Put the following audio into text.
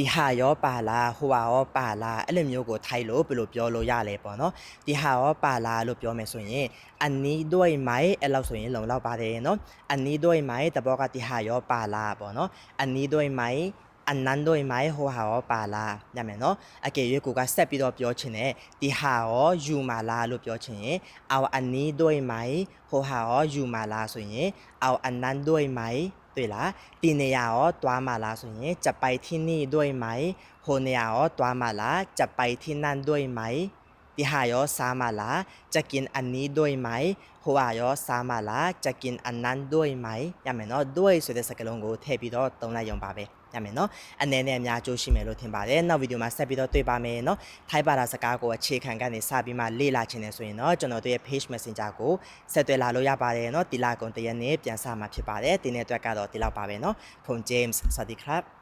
ဒီဟာရောပါလားဟိုဟာရောပါလားအဲ့လိုမျိုးကိုထိုက်လို့ဘယ်လိုပြောလို့ရလဲပေါ့နော်ဒီဟာရောပါလားလို့ပြောမယ်ဆိုရင်အနီးတို့မိုင်အဲ့လောက်ဆိုရင်လုံလောက်ပါတယ်နော်အနီးတို့မိုင်တဘောကဒီဟာရောပါလားပေါ့နော်အနီးတို့မိုင် အနန္ဒိုအိမိုင်ဟိုဟာရောပါလားညမယ်နော်အကယ်၍ကိုကဆက်ပြီးတော့ပြောချင်တယ်ဒီဟာရောယူမာလာလို့ပြောချင်ရင်အော်အနီဒိုအိမိုင်ဟိုဟာရောယူမာလာဆိုရင်အော်အနန္ဒိုအိမိုင်တွေ့လားဒီနေရာရောတွားမလားဆိုရင်ဂျပိုင်ထင်းနီဒိုအိမိုင်ဟိုနေရာရောတွားမလားဂျပိုင်ထင်းနန်ဒိုအိမိုင် ไหมဒီဟာရောစားမာလားจะกินอันนี้ด้วยไหมဟိုဟာရောစားမာလားจะกินอันนั้นด้วยไหมရမယ်နော်ด้วยဆိုတဲ့စကားလုံးကိုထည့်ပြီးတော့သုံးလိုက်ရုံပါပဲရမယ်နော်အနေနဲ့အများကြိုးရှိမယ်လို့ထင်ပါတယ်နောက်ဗီဒီယိုမှာဆက်ပြီးတော့တွေ့ပါမယ်နော်ထိုက်ပါတာစကားကိုအခြေခံကနေစပြီးမှလေ့လာခြင်းနဲ့ဆိုရင်တော့ကျွန်တော်တို့ရဲ့ page messenger ကိုဆက်သွယ်လာလို့ရပါတယ်နော်ဒီလာကုန်တရက်နေ့ပြန်စမှာဖြစ်ပါတယ်ဒီနေ့အတွက်ကတော့ဒီလောက်ပါပဲနော်ဖုန် James စวัสดีครับ